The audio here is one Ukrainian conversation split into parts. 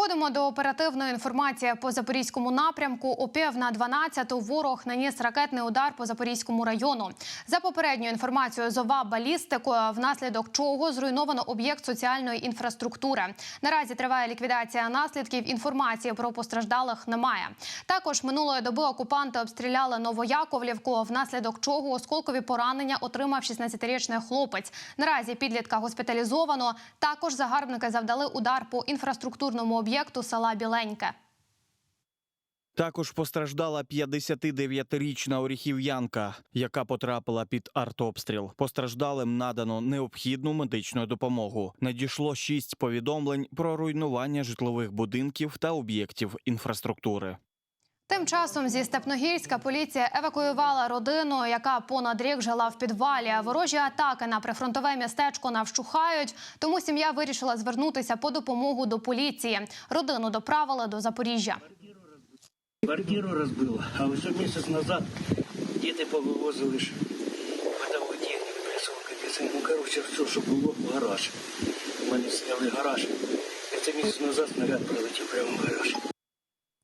Переходимо до оперативної інформації по запорізькому напрямку. О пів на 12 ворог наніс ракетний удар по запорізькому району. За попередньою інформацією, зова балістикою, внаслідок чого зруйновано об'єкт соціальної інфраструктури. Наразі триває ліквідація наслідків. Інформації про постраждалих немає. Також минулої доби окупанти обстріляли Новояковлівку, внаслідок чого осколкові поранення отримав 16-річний хлопець. Наразі підлітка госпіталізовано. Також загарбники завдали удар по інфраструктурному об'єкту села Біленьке. Також постраждала 59-річна оріхів'янка, яка потрапила під артобстріл. Постраждалим надано необхідну медичну допомогу. Надійшло шість повідомлень про руйнування житлових будинків та об'єктів інфраструктури. Тим часом зі Степногірська поліція евакуювала родину, яка понад рік жила в підвалі. Ворожі атаки на прифронтове містечко навщухають, тому сім'я вирішила звернутися по допомогу до поліції. Родину доправили до Запоріжжя. Квартиру розбило, а ось місяць назад діти повивозили ж битову техніку, присилка, ну коротше, все, що було гараж. У мене сняли гараж. І це місяць назад снаряд прилетів прямо в гараж.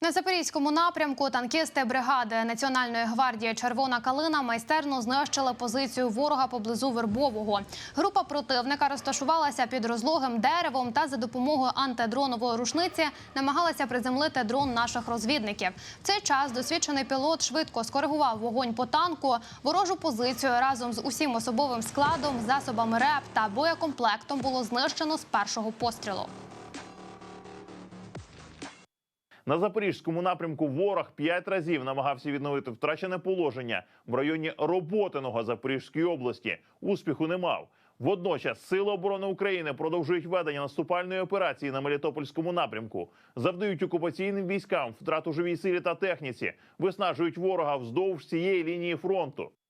На запорізькому напрямку танкісти бригади Національної гвардії Червона калина майстерно знищили позицію ворога поблизу Вербового. Група противника розташувалася під розлогим деревом та за допомогою антидронової рушниці намагалася приземлити дрон наших розвідників. В цей час досвідчений пілот швидко скоригував вогонь по танку. Ворожу позицію разом з усім особовим складом, засобами РЕП та боєкомплектом було знищено з першого пострілу. На запорізькому напрямку ворог п'ять разів намагався відновити втрачене положення в районі Роботиного Запорізької області. Успіху не мав. Водночас Сили оборони України продовжують ведення наступальної операції на Мелітопольському напрямку, завдають окупаційним військам втрату живій силі та техніці, виснажують ворога вздовж цієї лінії фронту.